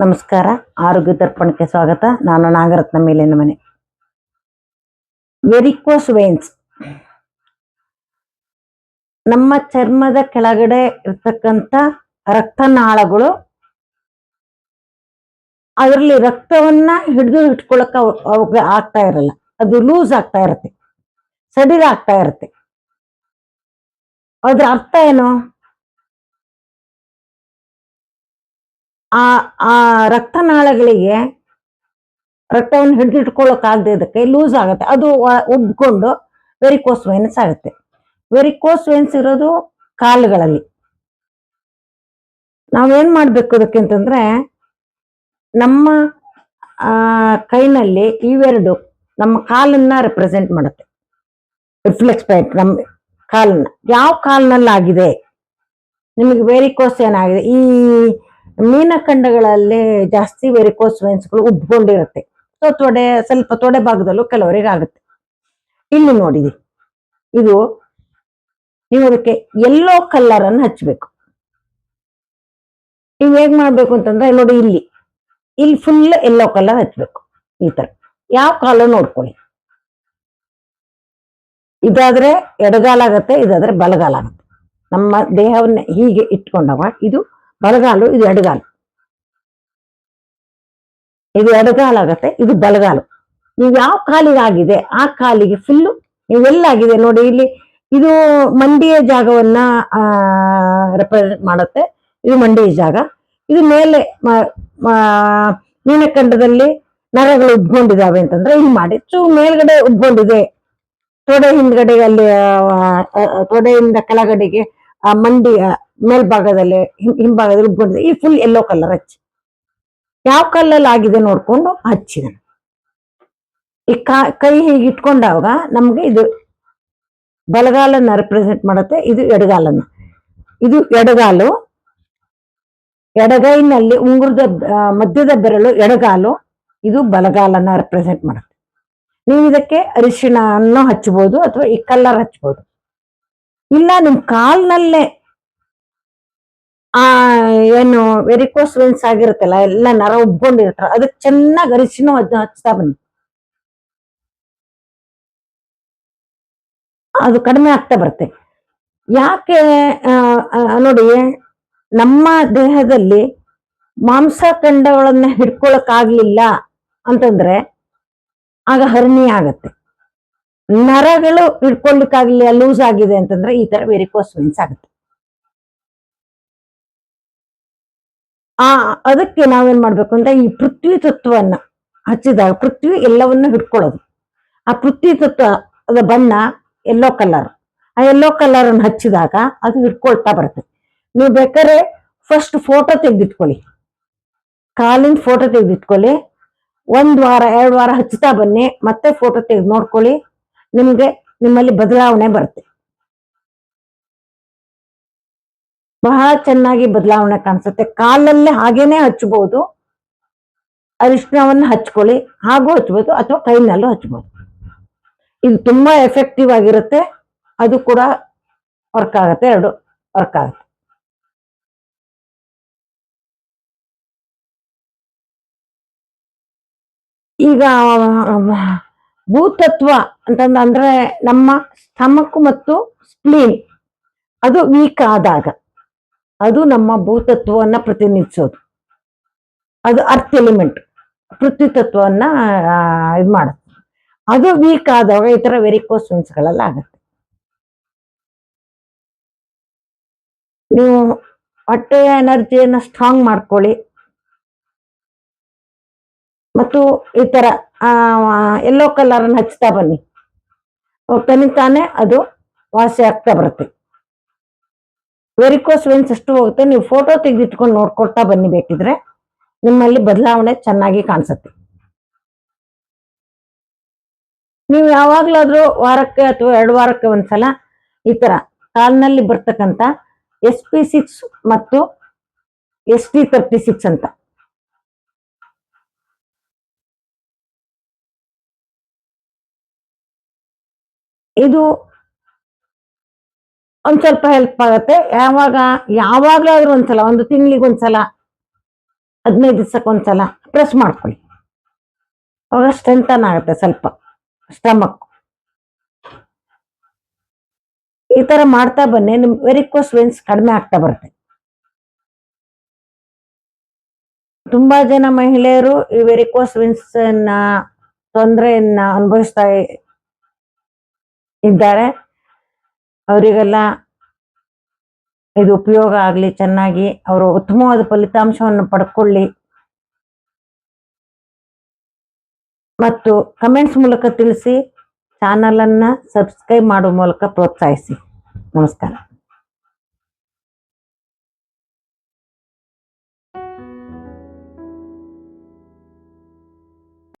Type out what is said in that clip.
ನಮಸ್ಕಾರ, ಆರೋಗ್ಯ ದರ್ಪಣಕ್ಕೆ ಸ್ವಾಗತ. ನಾನು ನಾಗರತ್ನ ಮೇಲಿನ ಮನೆ. ವೆರಿಕೋಸ್ ವೇನ್ಸ್ ನಮ್ಮ ಚರ್ಮದ ಕೆಳಗಡೆ ಇರ್ತಕ್ಕಂಥ ರಕ್ತನಾಳಗಳು ಅದರಲ್ಲಿ ರಕ್ತವನ್ನ ಹಿಡಿದು ಇಟ್ಕೊಳಕ ಆಗ್ತಾ ಇರಲ್ಲ. ಅದು ಲೂಸ್ ಆಗ್ತಾ ಇರುತ್ತೆ. ಸಡಿಲ ಆಗ್ತಾ ಇರುತ್ತೆ. ಅದ್ರ ಅರ್ಥ ಏನು? ಆ ಆ ರಕ್ತನಾಳಗಳಿಗೆ ರಕ್ತವನ್ನು ಹಿಡಿದಿಟ್ಕೊಳ್ಳೋಕ್ ಆಗದೆ ಇದಕ್ಕೆ ಲೂಸ್ ಆಗುತ್ತೆ. ಅದು ಉಬ್ಕೊಂಡು ವೆರಿಕೋಸ್ ವೈನ್ಸ್ ಆಗುತ್ತೆ. ವೆರಿಕೋಸ್ ವೈನ್ಸ್ ಇರೋದು ಕಾಲುಗಳಲ್ಲಿ. ನಾವೇನ್ ಮಾಡ್ಬೇಕು ಅದಕ್ಕೆ ಅಂತಂದ್ರೆ, ನಮ್ಮ, ಆ, ಕೈನಲ್ಲಿ ಇವೆರಡು ನಮ್ಮ ಕಾಲನ್ನ ರೆಪ್ರೆಸೆಂಟ್ ಮಾಡುತ್ತೆ. ರಿಫ್ಲೆಕ್ಸ್ ಪಾಯಿಂಟ್ ನಮ್ಮ ಕಾಲನ್ನ. ಯಾವ ಕಾಲ್ನಲ್ಲಿ ಆಗಿದೆ ನಿಮಗೆ ವೆರಿಕೋಸ್ ಏನಾಗಿದೆ? ಈ ಮೀನಖಂಡಗಳಲ್ಲಿ ಜಾಸ್ತಿ ವೆರಿಕೋಸ್ ವೆನ್ಸ್ಗಳು ಉಬ್ಕೊಂಡಿರುತ್ತೆ. ಸೊ ತೊಡೆ, ಸ್ವಲ್ಪ ತೊಡೆ ಭಾಗದಲ್ಲೂ ಕೆಲವರಿಗೆ ಆಗುತ್ತೆ ಇಲ್ಲಿ ನೋಡಿದಿ ಇದು ನೀವು ಅದಕ್ಕೆ ಎಲ್ಲೋ ಕಲರ್ ಅನ್ನು ಹಚ್ಚಬೇಕು ನೀವು ಹೇಗ್ ಮಾಡ್ಬೇಕು ಅಂತಂದ್ರೆ ನೋಡಿ ಇಲ್ಲಿ. ಇಲ್ಲಿ ಫುಲ್ ಎಲ್ಲೋ ಕಲರ್ ಹಚ್ಬೇಕು. ಈ ತರ. ಯಾವ ಕಾಲ ನೋಡ್ಕೊಳ್ಳಿ. ಇದಾದ್ರೆ ಎಡಗಾಲ ಆಗುತ್ತೆ, ಇದಾದ್ರೆ ಬಲಗಾಲ ಆಗುತ್ತೆ. ನಮ್ಮ ದೇಹವನ್ನ ಹೀಗೆ ಇಟ್ಕೊಂಡವ, ಇದು ಬಲಗಾಲು, ಇದು ಎಡಗಾಲು. ಇದು ಎಡಗಾಲ ಆಗತ್ತೆ, ಇದು ಬಲಗಾಲು. ನೀವು ಯಾವ ಕಾಲಿಗೆ ಆಗಿದೆ, ಆ ಕಾಲಿಗೆ ಫುಲ್ಲು ನೀವೆಲ್ಲಾಗಿದೆ ನೋಡಿ, ಇಲ್ಲಿ ಇದು ಮಂಡಿಯ ಜಾಗವನ್ನ ರೆಪ್ರೆಸೆಂಟ್ ಮಾಡುತ್ತೆ. ಇದು ಮಂಡಿಯ ಜಾಗ. ಇದು ಮೇಲೆ ಮೀನಖಂಡದಲ್ಲಿ ನರಗಳು ಉಬ್ಕೊಂಡಿದಾವೆ ಅಂತಂದ್ರೆ ಇಲ್ಲಿ ಮಾಡಿ. ಚೂ ಮೇಲ್ಗಡೆ ಉಬ್ಕೊಂಡಿದೆ. ತೊಡೆ ಹಿಂದ್ಗಡೆ ಅಲ್ಲಿ ತೊಡೆಯಿಂದ ಕೆಳಗಡೆಗೆ, ಆ ಮಂಡಿಯ ಮೇಲ್ಭಾಗದಲ್ಲಿ ಹಿಂಭಾಗದಲ್ಲಿ ಉಬ್ಕೊಂಡಿದೆ ಈ ಫುಲ್ ಎಲ್ಲೋ ಕಲರ್ ಹಚ್ಚಿ. ಯಾವ ಕಲ್ಲಲ್ಲಿ ಆಗಿದೆ ನೋಡ್ಕೊಂಡು ಹಚ್ಚಿದ. ಈ ಕೈ ಹೀಗೆ ಇಟ್ಕೊಂಡಾಗ ನಮ್ಗೆ ಇದು ಬಲಗಾಲನ್ನ ರೆಪ್ರೆಸೆಂಟ್ ಮಾಡುತ್ತೆ. ಇದು ಎಡಗಾಲನ್ನ. ಇದು ಎಡಗಾಲು. ಎಡಗೈನಲ್ಲಿ ಉಂಗುರದ ಮಧ್ಯದ ಬೆರಳು ಎಡಗಾಲು. ಇದು ಬಲಗಾಲನ್ನ ರೆಪ್ರೆಸೆಂಟ್ ಮಾಡುತ್ತೆ. ನೀವು ಇದಕ್ಕೆ ಅರಿಶಿಣವನ್ನು ಹಚ್ಚಬಹುದು ಅಥವಾ ಈ ಕಲ್ಲರ್ ಹಚ್ಬೋದು. ಇಲ್ಲ, ನಿಮ್ ಕಾಲ್ನಲ್ಲೇ ಆ, ಏನು ವೆರಿಕೋಸ್ ವೆನ್ಸ್ ಆಗಿರುತ್ತಲ್ಲ, ಎಲ್ಲ ನರ ಉಬ್ಕೊಂಡಿರ್ತಾರ ಅದಕ್ಕೆ ಚೆನ್ನಾಗಿ ಅರಿಶಿನ ಹಚ್ತಾ ಬನ್ನಿ. ಅದು ಕಡಿಮೆ ಆಗ್ತಾ ಬರುತ್ತೆ. ಯಾಕೆ ನೋಡಿ ನಮ್ಮ ದೇಹದಲ್ಲಿ ಮಾಂಸಖಂಡಗಳನ್ನ ಹಿಡ್ಕೊಳಕ್ ಆಗ್ಲಿಲ್ಲ ಅಂತಂದ್ರೆ ಆಗ ಹರ್ನಿ ಆಗತ್ತೆ. ನರಗಳು ಹಿಡ್ಕೊಳ್ಲಿಕ್ಕಾಗ್ಲಿಲ್ಲ ಲೂಸ್ ಆಗಿದೆ ಅಂತಂದ್ರೆ ಈ ತರ ವೆರಿಕೋಸ್ ವೆನ್ಸ್ ಆಗುತ್ತೆ. ಆ, ಅದಕ್ಕೆ ನಾವೇನ್ ಮಾಡ್ಬೇಕು ಅಂದ್ರೆ ಈ ಪೃಥ್ವಿ ತತ್ವವನ್ನ ಹಚ್ಚಿದಾಗ ಪೃಥ್ವಿ ಎಲ್ಲವನ್ನ ಹಿಡ್ಕೊಳ್ಳೋದು. ಆ ಪೃಥ್ವಿ ತತ್ವ ಅದ ಬಣ್ಣ ಎಲ್ಲೋ ಕಲರ್ ಆ ಎಲ್ಲೋ ಕಲರ್ ಅನ್ನು ಹಚ್ಚಿದಾಗ ಅದು ಹಿಡ್ಕೊಳ್ತಾ ಬರುತ್ತೆ. ನೀವು ಬೇಕಾದ್ರೆ ಫಸ್ಟ್ ಫೋಟೋ ತೆಗೆದಿಟ್ಕೊಳ್ಳಿ. ಕಾಲಿನ ಫೋಟೋ ತೆಗೆದಿಟ್ಕೊಳ್ಳಿ. ಒಂದ್ ವಾರ, ಎರಡು ವಾರ ಹಚ್ತಾ ಬನ್ನಿ, ಮತ್ತೆ ಫೋಟೋ ತೆಗೆದು ನೋಡ್ಕೊಳ್ಳಿ. ನಿಮ್ಗೆ ನಿಮ್ಮಲ್ಲಿ ಬದಲಾವಣೆ ಬರುತ್ತೆ. ಬಹಳ ಚೆನ್ನಾಗಿ ಬದಲಾವಣೆ ಕಾಣಿಸುತ್ತೆ. ಕಾಲಲ್ಲೇ ಹಾಗೇನೆ ಹಚ್ಚಬಹುದು ಅರಿಶಿನವನ್ನು ಹಚ್ಕೊಳ್ಳಿ. ಹಾಗೂ ಹಚ್ಬೋದು ಅಥವಾ ಕೈನಲ್ಲೂ ಹಚ್ಬೋದು. ಇದು ತುಂಬಾ ಎಫೆಕ್ಟಿವ್ ಆಗಿರುತ್ತೆ. ಅದು ಕೂಡ ವರ್ಕ್ ಆಗುತ್ತೆ, ಎರಡು ವರ್ಕ್ ಆಗುತ್ತೆ. ಈಗ ಭೂತತ್ವ ಅಂತಂದ ಅಂದ್ರೆ ನಮ್ಮ ಸ್ಟಮಕ್ ಮತ್ತು ಸ್ಪ್ಲೀನ್, ಅದು ವೀಕ್ ಆದಾಗ ಅದು ನಮ್ಮ ಭೂತತ್ವವನ್ನ ಪ್ರತಿನಿಧಿಸೋದು. ಅದು ಅರ್ಥ್ ಎಲಿಮೆಂಟ್ ಪೃಥ್ವಿ ತತ್ವವನ್ನ ಇದು ಮಾಡುತ್ತೆ. ಅದು ವೀಕ್ ಆದಾಗ ಈ ತರ ವೆರಿಕೋಸ್ ವೆನ್ಸ್ಗಳೆಲ್ಲ ಆಗುತ್ತೆ. ನೀವು ಹೊಟ್ಟೆಯ ಎನರ್ಜಿಯನ್ನು ಸ್ಟ್ರಾಂಗ್ ಮಾಡ್ಕೊಳ್ಳಿ. ಮತ್ತು ಈ ತರ ಎಲ್ಲೋ ಕಲರ್ ಹಚ್ತಾ ಬನ್ನಿ. ತಾನೆ ಅದು ವಾಸಿ ಆಗ್ತಾ ಬರುತ್ತೆ. ವೆರಿಕೋಸ್ ವೆನ್ಸ್ ಅಷ್ಟು ಹೋಗುತ್ತೆ. ನೀವು ಫೋಟೋ ತೆಗೆದಿಟ್ಕೊಂಡು ನೋಡ್ಕೊಳ್ತಾ ಬನ್ನಿ ಬೇಕಿದ್ರೆ. ನಿಮ್ಮಲ್ಲಿ ಬದಲಾವಣೆ ಚೆನ್ನಾಗಿ ಕಾಣಿಸುತ್ತೆ. ನೀವು ಯಾವಾಗ್ಲಾದ್ರೂ ವಾರಕ್ಕೆ ಅಥವಾ ಎರಡು ವಾರಕ್ಕೆ ಒಂದ್ಸಲ ಈ ತರ ಕಾಲ್ನಲ್ಲಿ ಬರ್ತಕ್ಕಂಥ ಎಸ್ ಪಿ ಸಿಕ್ಸ್ ಮತ್ತು ಎಸ್ ಟಿ ತರ್ಟಿ ಸಿಕ್ಸ್ ಅಂತ. ಇದು ಒಂದ್ ಸ್ವಲ್ಪ ಹೆಲ್ಪ್ ಆಗುತ್ತೆ. ಯಾವಾಗ, ಯಾವಾಗ್ಲಾದ್ರೂ ಒಂದ್ಸಲ, ಒಂದು ತಿಂಗಳಿಗೆ ಒಂದ್ಸಲ, ಹದಿನೈದು ದಿವ್ಸಕ್ಕೆ ಒಂದ್ಸಲ ಪ್ರೆಸ್ ಮಾಡ್ಕೊಳ್ಳಿ. ಅವಾಗ ಸ್ಟ್ರೆಂಥನ್ ಆಗುತ್ತೆ ಸ್ವಲ್ಪ ಸ್ಟಮಕ್ ಈ ತರ ಮಾಡ್ತಾ ಬನ್ನಿ, ನಿಮ್ ವೆರಿಕೋಸ್ ವೆನ್ಸ್ ಕಡಿಮೆ ಆಗ್ತಾ ಬರುತ್ತೆ. ತುಂಬಾ ಜನ ಮಹಿಳೆಯರು ಈ ವೆರಿಕೋಸ್ ವೆನ್ಸ್ ತೊಂದರೆಯನ್ನ ಅನುಭವಿಸ್ತಾ ಇದ್ದಾರೆ. ಅವರಿಗೆಲ್ಲ ಇದು ಉಪಯೋಗ ಆಗಲಿ, ಚೆನ್ನಾಗಿ ಅವರು ಉತ್ತಮವಾದ ಫಲಿತಾಂಶವನ್ನು ಪಡ್ಕೊಳ್ಳಿ. ಮತ್ತು ಕಮೆಂಟ್ಸ್ ಮೂಲಕ ತಿಳಿಸಿ ಚಾನಲನ್ನು ಸಬ್ಸ್ಕ್ರೈಬ್ ಮಾಡುವ ಮೂಲಕ ಪ್ರೋತ್ಸಾಹಿಸಿ. ನಮಸ್ಕಾರ.